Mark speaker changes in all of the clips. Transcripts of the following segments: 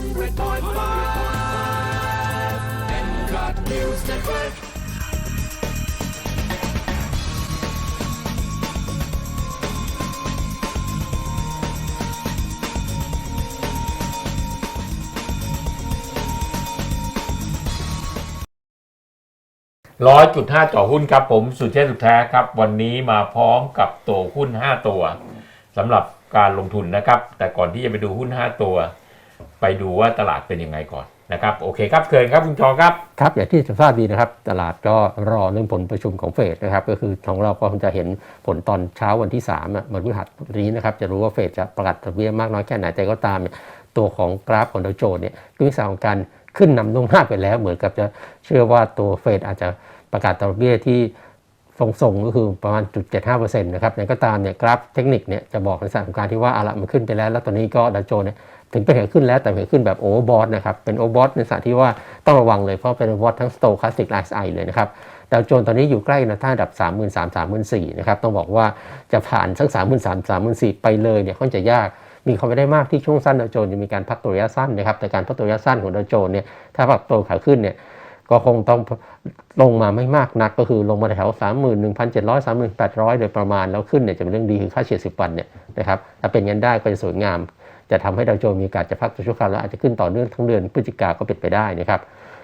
Speaker 1: Cut News Network
Speaker 2: ร้อยจุดห้าต่อหุ้นครับผมสุเชษสุดแท้ครับ วันนี้มาพร้อมกับตัวหุ้น 5 ตัวสำหรับการลงทุนนะครับ แต่ก่อนที่จะไปดูหุ้น 5 ตัว ไปดูว่าตลาดเป็นยังไงก่อนนะครับโอเคครับเชิญครับคุณชอครับ
Speaker 3: ครับอย่างที่ทราบดีนะครับ ตลาดก็รอเรื่องผลประชุมของเฟดนะครับ ก็คือของเราก็คงจะเห็นผลตอนเช้าวันที่3อะวันพฤหัสนี้นะครับ จะรู้ว่าเฟดจะประกาศดอกเบี้ยมากน้อยแค่ไหนแต่ก็ตามเนี่ยตัวของกราฟของดาวโจนส์เนี่ยก็มีสาของการขึ้นนำลงหน้าไปแล้ว เหมือนกับจะเชื่อว่าตัวเฟดอาจจะประกาศดอกเบี้ยที่ทรงๆก็คือประมาณ0.75%นะครับอย่างก็ตามเนี่ยกราฟเทคนิคเนี่ยจะบอกในสถานการณ์ที่ว่าอะละมันขึ้นไปแล้ว แล้วตอนนี้ก็ดาวโจนส์เนี่ย ถึงเป็นเหวขึ้นแล้วแต่เหวขึ้นแบบโอเวอร์บอทนะครับ เป็นโอเวอร์บอทในสถานที่ว่าต้องระวังเลยเพราะเป็นโอเวอร์บอททั้งสโตคาสติกไลซ์ไอเลยนะครับดาวโจนส์ตอนนี้อยู่ใกล้นวต้านดับ 3 3 0 0 0 3 4 0 0นะครับ ต้องบอกว่าจะผ่านสัก 3 3 0 0 3 4 0 0ไปเลยเนี่ยค่อนจะยาก มีความเป็นได้มากที่ช่วงสั้นดาวโจนส์จะมีการพักตัวระยะสั้นนะครับ แต่การพักตัวระยะสั้นของดาวโจนส์เนี่ย ถ้าพักตัวขาขึ้นเนี่ย ก็คงต้องลงมาไม่มากนัก ก็คือลงมาแถว 31,700 3,800 โดยประมาณ แล้วขึ้นเนี่ยจะเป็นเรื่องดีคือค่าเฉลี่ย10 วันเนี่ยนะครับ ถ้าเป็นงั้นได้ก็จะสวยงาม จะทำให้ดาวโจนส์มีโอกาสจะพักตัวชั่วคราวแล้วอาจจะขึ้นต่อเนื่องทั้งเดือนพฤศจิกาก็เป็นไปได้นะครับ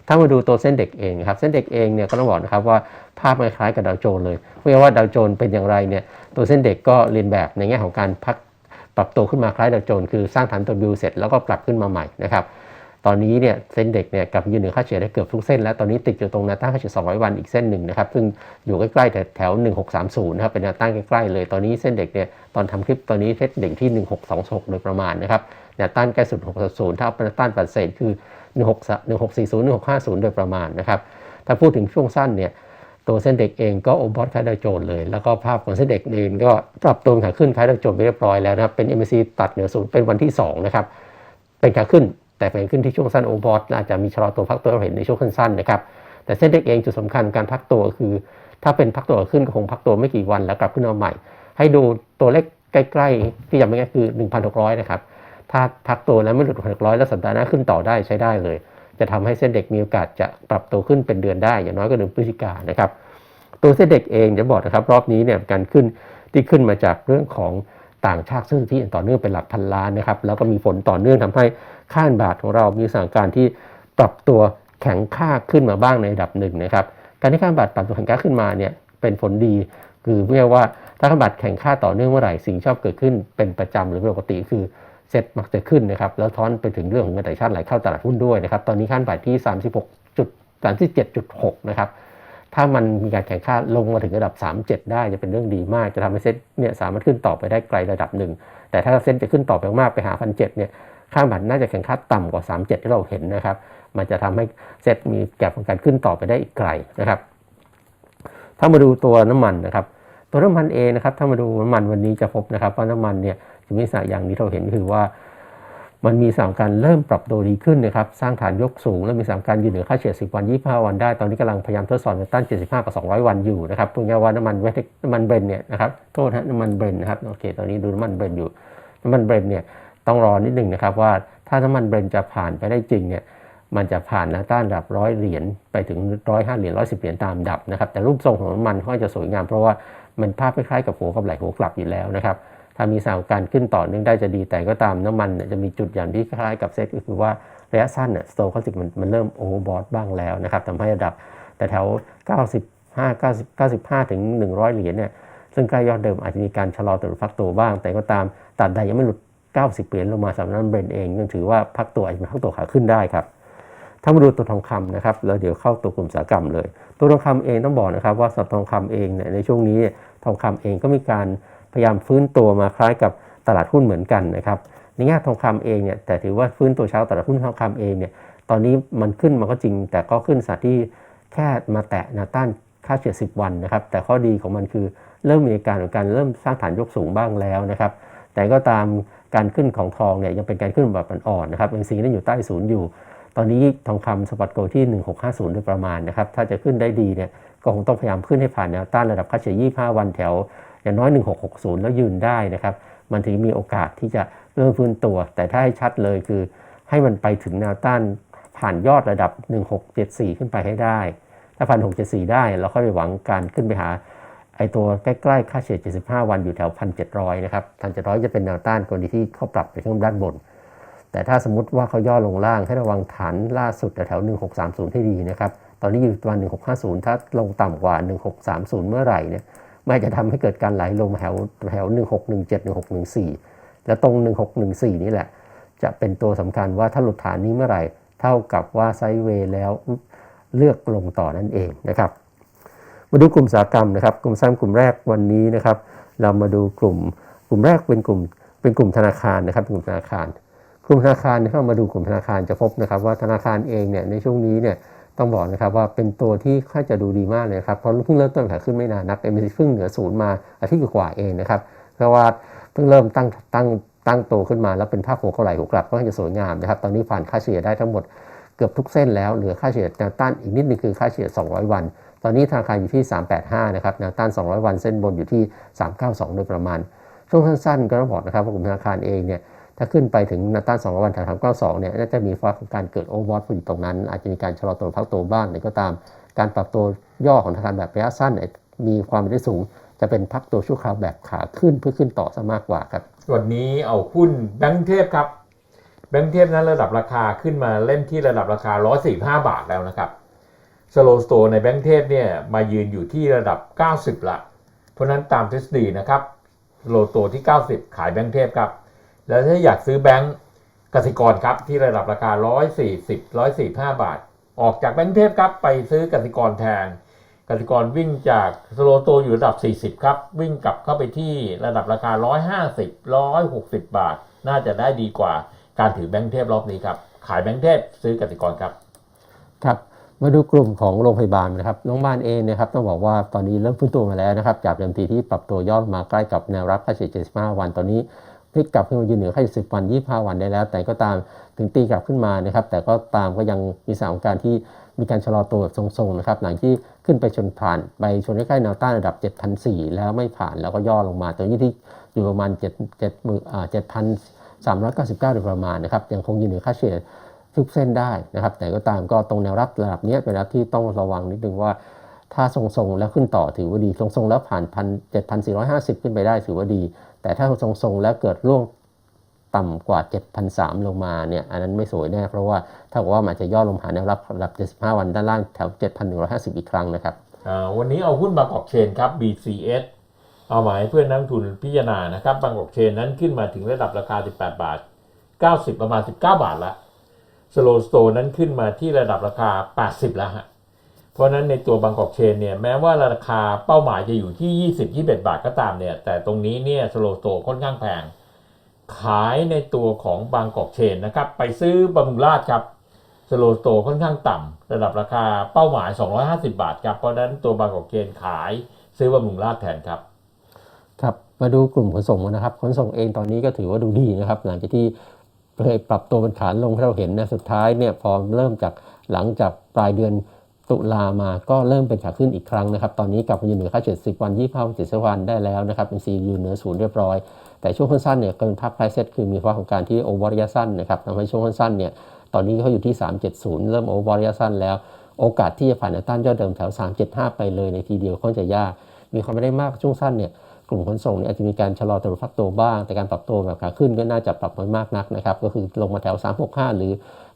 Speaker 3: ถ้ามาดูตัวเส้นเด็กเองครับเส้นเด็กเองเนี่ยก็ต้องบอกนะครับว่าภาพมันคล้ายกับดาวโจนส์เลยเพราะว่าดาวโจนส์เป็นอย่างไรเนี่ยตัวเส้นเด็กก็เรียนแบบในแง่ของการพักปรับตัวขึ้นมาคล้ายดาวโจนส์คือสร้างฐานตัวบิวเสร็จแล้วก็กลับขึ้นมาใหม่นะครับ ตอนนี้เนี่ยเส้นเด็กเนี่ยกับยืนเหนือค่าเฉลี่ยได้เกือบทุกเส้นแล้วตอนนี้ติดอยู่ตรงแนวต้านค่าเฉลี่ย200 วันอีกเส้นหนึ่งนะครับซึ่งอยู่ใกล้ๆแถวแถว 1630นะครับเป็นแนวต้านใกล้ๆเลย ตอนนี้เส้นเด็กเนี่ยตอนทำคลิปตอนนี้เส้นเด็กที่ 1626 โดยประมาณนะครับแนวต้านใกล้สุด 630 ถ้าเอาแนวต้านปัดเศษคือ1640 1650 โดยประมาณนะครับถ้าพูดถึงช่วงสั้นเนี่ยตัวเส้นเด็กเองก็โอบอสคายดาวโจนเลย แล้วก็ภาพของเส้นเด็กเองก็ปรับตัวขาขึ้นคายดาวโจนไปเรียบร้อยแล้วนะครับเป็น MAC ตัดเหนือศูนย์เป็นวันที่2นะครับเป็นขาขึ้น แต่เป็นขึ้นที่ช่วงสั้นโอบอสอาจจะมีชะลอตัวพักตัวเราเห็นในช่วงสั้นๆนะครับแต่เส้นเด็กเองจุดสำคัญการพักตัวคือ ถ้าเป็นพักตัวขึ้นก็คงพักตัวไม่กี่วันแล้วกลับขึ้นมาใหม่ ให้ดูตัวเลขใกล้ๆ ที่ยังไม่ง่ายคือ 1,600 นะครับ ถ้าพักตัวแล้วไม่หลุด1,600 แล้วสัปดาห์หน้าขึ้นต่อได้ใช้ได้เลย จะทำให้เส้นเด็กมีโอกาสจะปรับตัวขึ้นเป็นเดือนได้ อย่างน้อยก็เดือนพฤศจิกายนนะครับ ตัวเส้นเด็กเองจะบอกนะครับรอบนี้เนี่ยการขึ้นที่ขึ้นมาจากเรื่องของ ต่างชาติซึ่งที่ต่อเนื่องเป็นหลักพันล้านนะครับแล้วก็มีฝนต่อเนื่องทำให้ค่าอินบาทของเรามีสถานการณ์ที่ปรับตัวแข็งค่าขึ้นมาบ้างในระดับหนึ่งนะครับการที่ค่าอินบาทปรับตัวแข็งค่าขึ้นมาเนี่ยเป็นผลดีคือเรียกว่าถ้าค่าเงินบาทแข็งค่าต่อเนื่องเมื่อไหร่สิ่งชอบเกิดขึ้นเป็นประจำหรือปกติคือเซ็ตมักจะขึ้นนะครับแล้วท้อนไปถึงเรื่องของเงินต่างชาติไหลเข้าตลาดหุ้นด้วยนะครับตอนนี้ขั้นบาทที่ 36จุด37.6 นะครับ ถ้ามันมีการแข่งค่าลงมาถึงระดับ 37 ได้จะเป็นเรื่องดีมาก จะทำให้เซ็ตเนี่ยสามารถขึ้นต่อไปได้ไกลระดับหนึ่ง แต่ถ้าเซ็ตจะขึ้นต่อไปมากไปหาพันเเนี่ยค่าบาทน่าจะแข่งค่าต่ำกว่า 37 ที่เราเห็นนะครับ มันจะทำให้เซ็ตมีแกลบของการขึ้นต่อไปได้อีกไกลนะครับ ถ้ามาดูตัวน้ำมันนะครับ ตัวน้ำมันเองนะครับ ถ้ามาดูน้ำมันวันนี้จะพบนะครับว่าน้ำมันเนี่ยจะมีสายอย่างที่เราเห็นคือว่า มันมีสถานการณ์เริ่มปรับตัวดีขึ้นนะครับ สร้างฐานยกสูง และมีสถานการณ์ยืนเหนือค่าเฉลี่ย 10 วัน 25 วันได้ ตอนนี้กำลังพยายามทดสอบแนต้าน 75 กับ 200 วันอยู่นะครับพูดง่ายว่าน้ำมันเวทน้ำมันเบรนเนี่ยนะครับ โทษนะน้ำมันเบรนนะครับ โอเค ตอนนี้ดูน้ำมันเบรนอยู่ น้ำมันเบรนเนี่ยต้องรอนิดหนึ่งนะครับว่าถ้าน้ำมันเบรนจะผ่านไปได้จริงเนี่ย มันจะผ่านแนวต้านดับร้อยเหรียญไปถึงร้อยห้าเหรียญร้อยสิบเหรียญตามดับนะครับ แต่รูปทรงของน้ำมันก็จะสวยงามเพราะว่ามันภาพคล้ายๆกับหัวกับไหลหัวกลับอยู่แล้วนะครับ ถ้ามีสาวการขึ้นต่อเนื่องได้จะดีแต่ก็ตามน้ำมันเนี่ยจะมีจุดอย่างที่คล้ายกับเซ็ตก็คือว่าระยะสั้นเนี่ยสโตคาสิกมันมันเริ่มโอเวอร์บอทบ้างแล้วนะครับทำให้ระดับแต่แถว 95 90 95 ถึง 100 เหรียญเนี่ยซึ่งใกล้ยอดเดิมอาจจะมีการชะลอตัวหรือพักตัวบ้าง แต่ก็ตามตราบใดยังไม่หลุด 90 เหรียญลงมาสำหรับน้ำเบรนเองยังถือว่าพักตัวอาจจะพักตัวขาขึ้นได้ครับถ้ามาดูตัวทองคำนะครับแล้วเดี๋ยวเข้าตัวกลุ่มสากรรมเลย ตัวทองคำเองต้องบอกนะครับว่าสำหรับทองคำเองเนี่ยในช่วงนี้ทองคำเองก็มีการ พยายามฟื้นตัวมาคล้ายกับตลาดหุ้นเหมือนกันนะครับในแง่ทองคำเองเนี่ยแต่ถือว่าฟื้นตัวเช้าตลาดหุ้นทองคำเองเนี่ยตอนนี้มันขึ้นมาก็จริง แต่ก็ขึ้นสถานที่แค่มาแตะแนวต้านค่าเฉลี่ย10 วันนะครับ แต่ข้อดีของมันคือเริ่มมีอาการของการเริ่มสร้างฐานยกสูงบ้างแล้วนะครับ แต่ก็ตามการขึ้นของทองเนี่ยยังเป็นการขึ้นแบบอ่อนๆนะครับเอ็นซีนั้นอยู่ใต้ศูนย์อยู่ ตอนนี้ทองคำสปอตโกที่ 1650โดยประมาณนะครับ ถ้าจะขึ้นได้ดีเนี่ยก็คงต้องพยายามขึ้นให้ผ่านแนวต้านระดับค่าเฉลี่ย25 วันแถว อย่างน้อย 1660 แล้วยืนได้นะครับ มันถึงมีโอกาสที่จะเริ่มฟื้นตัว แต่ถ้าให้ชัดเลยคือ ให้มันไปถึงแนวต้านผ่านยอดระดับ 1674 ขึ้นไปให้ได้ ถ้าผ่าน674ได้เราค่อยไปหวังการขึ้นไปหาไอตัวใกล้ๆ ค่าเฉลี่ย75 วันอยู่แถว 1,700 นะครับ 1,700 จะเป็นแนวต้านกรณีที่เขาปรับไปข้างด้านบน แต่ถ้าสมมติว่าเขาย่อลงล่างให้ระวังฐานล่าสุดแถว 1630 ให้ดีนะครับ ตอนนี้อยู่ประมาณ 1650 ถ้าลงต่ำกว่า 1630 เมื่อไหร่เนี่ย ไม่จะทำให้เกิดการไหลลงแถวแถว 1617 1614 และตรง 1614 นี่แหละ จะเป็นตัวสำคัญว่าถ้าหลุดฐานนี้เมื่อไหร่ เท่ากับว่าไซเวย์แล้วเลือกลงต่อนั่นเองนะครับ มาดูกลุ่มสาหกรรมนะครับ กลุ่มซ้ำกลุ่มแรกวันนี้นะครับ เรามาดูกลุ่มกลุ่มแรกเป็นกลุ่มเป็นกลุ่มธนาคารนะครับเป็นกลุ่มธนาคาร กลุ่มธนาคารเนี่ยถ้าเรามาดูกลุ่มธนาคารจะพบนะครับ ว่าธนาคารเองเนี่ยในช่วงนี้เนี่ย ต้องบอกนะครับว่าเป็นตัวที่ค่อนจะดูดีมากเลยครับเพราะเพิ่งเริ่มต้นขาขึ้นไม่นานนักเอ็มซีเพิ่งเหนือศูนย์มาอาทิตย์กว่าเองนะครับเพราะว่าเพิ่งเริ่มตั้งตั้งตั้งโตขึ้นมาแล้วเป็นภาพหัวเขาไหลหัวกลับก็จะสวยงามนะครับ ตอนนี้ผ่านค่าเฉลี่ยได้ทั้งหมดเกือบทุกเส้นแล้วเหลือค่าเฉลี่ยแนวต้านอีกนิดนึงคือค่าเฉลี่ย 200 วัน ตอนนี้ธนาคารอยู่ที่ 385 นะครับแนวต้าน 200 วันเส้นบนอยู่ที่ 392 โดยประมาณ ช่วงสั้นๆก็ต้องบอกนะครับว่ากลุ่มธนาคารเองเนี่ย ถ้าขึ้นไปถึงแนวต้าน200วันแถว392เนี่ยน่าจะมีฟ้าของการเกิดโอเวอร์วอตอยู่ตรงนั้น อาจจะมีการชะลอตัวพักตัวบ้างแต่ก็ตาม การปรับตัวย่อของธนาคารแบบระยะสั้นมีความเป็นได้สูง จะเป็นพักตัวชั่วคราวแบบขาขึ้นเพื่อขึ้นต่อซะมากกว่าครับ
Speaker 2: วันนี้เอาหุ้นแบงก์เทพครับแบงก์เทพนั้นระดับราคาขึ้นมาเล่นที่ระดับราคา 145 บาทแล้วนะครับสโลสโตในแบงก์เทพเนี่ยมายืนอยู่ที่ระดับ 90 ละ เพราะนั้นตามทฤษฎีนะครับโลโตที่ 90 ขายแบงก์เทพครับ แล้วถ้าอยากซื้อแบงก์กสิกรครับที่ระดับราคา 140 145 บาท ออกจากแบงก์เทพครับไปซื้อกสิกรแทนกสิกรวิ่งจากสโลโตอยู่ระดับ 40 ครับ วิ่งกลับเข้าไปที่ระดับราคา 150 160 บาท น่าจะได้ดีกว่าการถือแบงก์เทพรอบนี้ครับขายแบงก์เทพซื้อกสิกรครับ
Speaker 3: ครับมาดูกลุ่มของโรงพยาบาลนะครับ โรงพยาบาลเองนะครับต้องบอกว่าตอนนี้เริ่มฟื้นตัวมาแล้วนะครับ จากเดิมทีที่ปรับตัวย่อมาใกล้กับแนวรับค่าเฉลี่ย75 วัน ตอนนี้ พลิกกลับขึ้นมายืนเหนือค่าเฉลี่ย10วัน25วันได้แล้ว แต่ก็ตามถึงตีกลับขึ้นมานะครับ แต่ก็ตามก็ยังมีสถานการณ์ที่มีการชะลอตัวแบบทรงๆนะครับหลังที่ขึ้นไปชนผ่านไปชนใกล้ๆแนวต้านระดับ7,400แล้วไม่ผ่านแล้วก็ย่อลงมาตอนนี้ที่อยู่ประมาณ 7 7หมื่นอ่า7,399โดยประมาณนะครับยังคงยืนเหนือค่าเฉลี่ยทุกเส้นได้นะครับ แต่ก็ตามก็ตรงแนวรับระดับนี้เป็นระดับที่ต้องระวังนิดนึงว่าถ้าทรงๆ แล้วขึ้นต่อถือว่าดี ทรงๆ แล้วผ่านพันเจ็ดพันสี่ร้อยห้าสิบขึ้นไปได้ถือว่าดี แต่ถ้าทรงๆแล้วเกิดร่วงต่ำกว่า7,300ลงมาเนี่ยอันนั้นไม่สวยแน่ เพราะว่าถ้ากับว่ามันจะย่อลงหาแนวรับระดับ 75 วันด้านล่างแถว 7,150 อีกครั้งนะครับ
Speaker 2: วันนี้เอาหุ้นบางกอกเชนครับ BCS เอาหมาให้เพื่อนนักทุนพิจารณานะครับ บางกอกเชนนั้นขึ้นมาถึงระดับราคา 18 บาท 90 ประมาณ 19 บาทละสโลสโตนั้นขึ้นมาที่ระดับราคา 80 แล้วฮะ เพราะนั้นในตัวบางกอกเชนเนี่ยแม้ว่าราคาเป้าหมายจะอยู่ที่ 20 21 บาทก็ตามเนี่ยแต่ตรงนี้เนี่ยสโลโตค่อนข้างแพง ขายในตัวของบางกอกเชนนะครับไปซื้อบำรุงราชครับสโลโตค่อนข้างต่ำระดับราคาเป้าหมาย 250 บาทครับเพราะฉะนั้นตัวบางกอกเชนขายซื้อบำรุงราชแทนครับ
Speaker 3: ครับมาดูกลุ่มขนส่งนะครับ ขนส่งเองตอนนี้ก็ถือว่าดูดีนะครับ หลังจากที่เคยปรับตัวเป็นขาลงที่เราเห็นนะสุดท้ายเนี่ยพอเริ่มจากหลังจากปลายเดือน ตุลามาก็เริ่มเป็นขาขึ้นอีกครั้งนะครับ ตอนนี้กลับมาอยู่เหนือค่าเฉลี่ย10 วัน 25 70 วันได้แล้วนะครับเป็นซีอยู่เหนือศูนย์เรียบร้อย แต่ช่วงสั้นๆเนี่ยก็เป็นภาพคล้ายเซตคือมีภาวะของการที่โอเวอร์ระยะสั้นนะครับทำให้ช่วงสั้นๆเนี่ยตอนนี้เขาอยู่ที่ 370 เริ่มโอเวอร์ระยะสั้นแล้ว โอกาสที่จะผ่านต้านยอดเดิมแถว 375 ไปเลยในทีเดียวค่อนจะยาก มีความไม่ได้มากช่วงสั้นเนี่ยกลุ่มขนส่งเนี่ยอาจจะมีการชะลอตัวพักตัวบ้าง แต่การปรับตัวแบบขาขึ้นก็น่าจะปรับไม่มากนักนะครับก็คือลงมาแถว 365 หรือ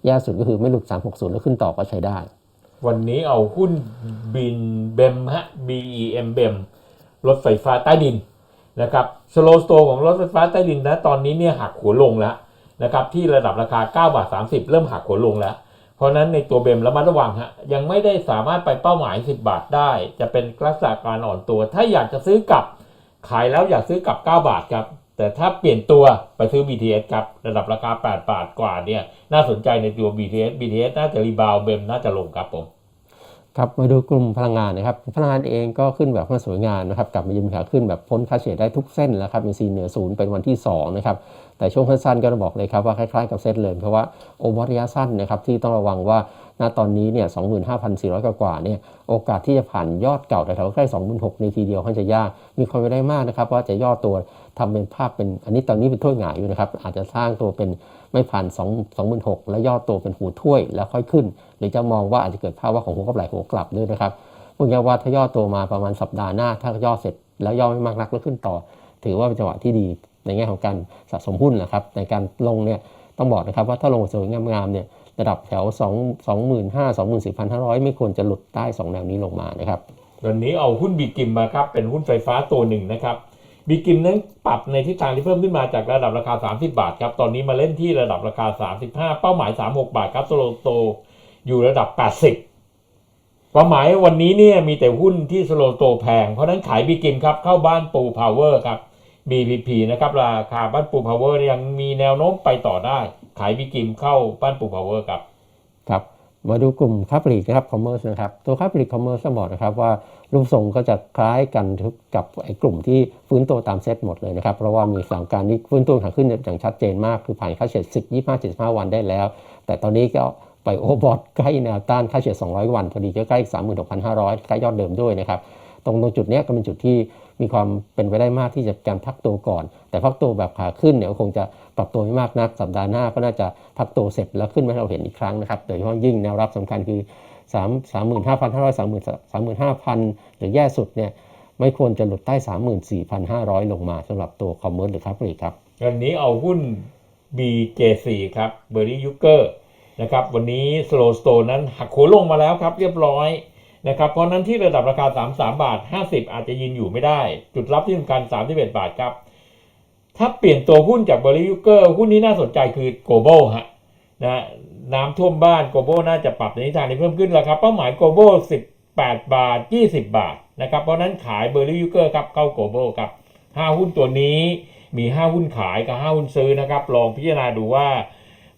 Speaker 3: ย่าสุดก็คือไม่หลุด 360 แล้วขึ้นต่อก็ใช้ได้
Speaker 2: วันนี้เอาหุ้นบินเบมฮะ BEM เบมรถไฟฟ้าใต้ดินนะครับสโลสโตของรถไฟฟ้าใต้ดินนะตอนนี้เนี่ยหักหัวลงแล้วนะครับที่ระดับราคา9บาท30 เริ่มหักหัวลงแล้ว เพราะนั้นในตัวเบมระมัดระวังฮะยังไม่ได้สามารถไปเป้าหมาย 10 บาทได้ จะเป็นลักษณะการอ่อนตัว ถ้าอยากจะซื้อกลับขายแล้วอยากซื้อกลับ 9 บาทครับ แต่ถ้าเปลี่ยนตัวไปซื้อ BTS ครับ ระดับราคา 8 บาทกว่าเนี่ยน่าสนใจในตัว BTS BTS น่าจะรีบาวเบมน่าจะลงครับผม
Speaker 3: ครับมาดูกลุ่มพลังงานนะครับพลังงานเองก็ขึ้นแบบค่อนสวยงามนะครับกลับมายืนขาขึ้นแบบพ้นค่าเฉลี่ยได้ทุกเส้นแล้วครับมีซีเหนือศูนย์เป็นวันที่2นะครับแต่ช่วงสั้นๆก็บอกเลยครับว่าคล้ายๆกับเซตเลยเพราะว่าโอเวอร์ระยะสั้นนะครับที่ต้องระวังว่าณตอนนี้เนี่ย25,400 กว่าๆเนี่ยโอกาสที่จะผ่านยอดเก่าแถวๆใกล้26,000ในทีเดียวค่อนจะยากมีความเป็นไปได้มากนะครับว่าจะย่อตัว ทำเป็นภาพเป็นอันนี้ตอนนี้เป็นถ้วยหงายอยู่นะครับ อาจจะสร้างตัวเป็นไม่ผ่าน2 2 6 0 0แล้วย่อตัวเป็นหูถ้วยแล้วค่อยขึ้น หรือจะมองว่าอาจจะเกิดภาพว่าของหัวกับไหล่หัวกลับด้วยนะครับพูดง่าว่าถ้าย่อตัวมาประมาณสัปดาห์หน้า ถ้าย่อเสร็จแล้วย่อไม่มากนักแล้วขึ้นต่อ ถือว่าเป็นจังหวะที่ดีในแง่ของการสะสมหุ้นนะครับ ในการลงเนี่ยต้องบอกนะครับว่าถ้าลงสวยงามๆเนี่ยระดับแถว 2 25,000 24,500 ไม่ควรจะหลุดใต้ 2 แนวนี้ลงมานะครับ
Speaker 2: วันนี้เอาหุ้นบีกิมมาครับ เป็นหุ้นไฟฟ้าตัวหนึ่งนะครับ บีกิมนั้นปรับในทิศทางที่เพิ่มขึ้นมาจากระดับราคา 30 บาทครับตอนนี้มาเล่นที่ระดับราคา 35 เป้าหมาย 36 บาทครับสโลโตอยู่ระดับ 80 เป้าหมายวันนี้เนี่ยมีแต่หุ้นที่สโลโตแพง เพราะฉะนั้นขายบีกิมครับเข้าบ้านปูพาวเวอร์ครับ BPP นะครับราคาบ้านปูพาวเวอร์ยังมีแนวโน้มไปต่อได้ ขายบีกิมเข้าบ้านปูพาวเวอร์ครับ
Speaker 3: ครับ มาดูกลุ่มค้าปลีกนะครับคอมเมอร์สนะครับ ตัวค้าปลีกคอมเมอร์สต้องบอกนะครับว่ารูปทรงก็จะคล้ายกันกับไอ้กลุ่มที่ฟื้นตัวตามเซตหมดเลยนะครับ เพราะว่ามีสามการนี้ฟื้นตัวขาขึ้นอย่างชัดเจนมาก คือผ่านค่าเฉลี่ย10 25 75 วันได้แล้ว แต่ตอนนี้ก็ไปโอเวอร์บอทใกล้แนวต้านค่าเฉลี่ย200 วันพอดีก็ใกล้ 36,500 ใกล้ยอดเดิมด้วยนะครับ ตรงตรงจุดนี้ก็เป็นจุดที่มีความเป็นไปได้มากที่จะการพักตัวก่อน แต่พักตัวแบบขาขึ้นเนี่ยคงจะปรับตัวไม่มากนักสัปดาห์หน้าก็น่าจะพักตัวเสร็จแล้วขึ้นมาเราเห็นอีกครั้งนะครับโดยเฉพาะยิ่งแนวรับสำคัญคือ 3 35,500 35,000 หรือแย่สุดเนี่ยไม่ควรจะหลุดใต้ 34,500 ลงมาสำหรับตัวคอมเมอร์หรือครับปลีกครับ
Speaker 2: วันนี้เอาหุ้น BJ4 ครับเบอร์รี่ยูเกอร์นะครับวันนี้สโลสโตนนั้นหักโหลงมาแล้วครับเรียบร้อย นะครับเพราะนั้นที่ระดับราคา 33 บาท 50 อาจจะยืนอยู่ไม่ได้ จุดรับที่สำคัญ31 บาทครับ ถ้าเปลี่ยนตัวหุ้นจากบร์รี่ยูเกอร์หุ้นนี้น่าสนใจคือโกลบอลฮะนะน้ำท่วมบ้านโกลบอลน่าจะปรับในทิศทางที่เพิ่มขึ้นราคาเป้าหมายโกลบอล18 บาท 20 บาทนะครับเพราะนั้นขายเบอร์รี่ยูเกอร์ครับเข้าโกลบอลครับห้าหุ้นตัวนี้มี 5 หุ้นขายกับ 5 หุ้นซื้อนะครับลองพิจารณาดูว่า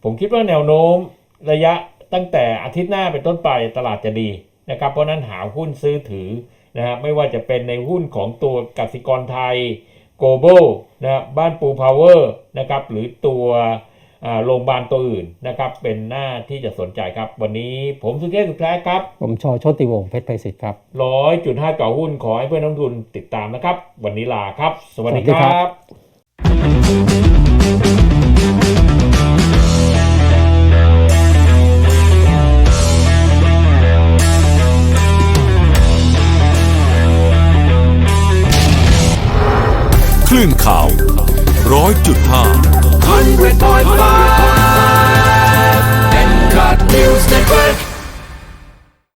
Speaker 2: ผมคิดว่าแนวโน้มระยะตั้งแต่อาทิตย์หน้าเป็นต้นไปตลาดจะดี นะครับเพราะฉะนั้นหาหุ้นซื้อถือนะฮะไม่ว่าจะเป็นในหุ้นของตัวกสิกรไทยโกลบอลนะบ้านปูพาวเวอร์นะครับหรือตัวอ่าโรงพยาบาลตัวอื่นนะครับเป็นหน้าที่จะสนใจครับ วันนี้ผมสุเทพสุดแท้ครับ
Speaker 3: ผมชอโชติวงศ์เพชรไพศิษฐ์ครับ
Speaker 2: ร้อยจุดห้าเก่าหุ้นขอให้เพื่อนนักลงทุนติดตามนะครับ วันนี้ลาครับ สวัสดี
Speaker 3: สวัสดี
Speaker 2: ค
Speaker 3: ครั
Speaker 2: รับ
Speaker 4: คลื่นข่าวร้อยจุดห้า
Speaker 1: 100.5 Network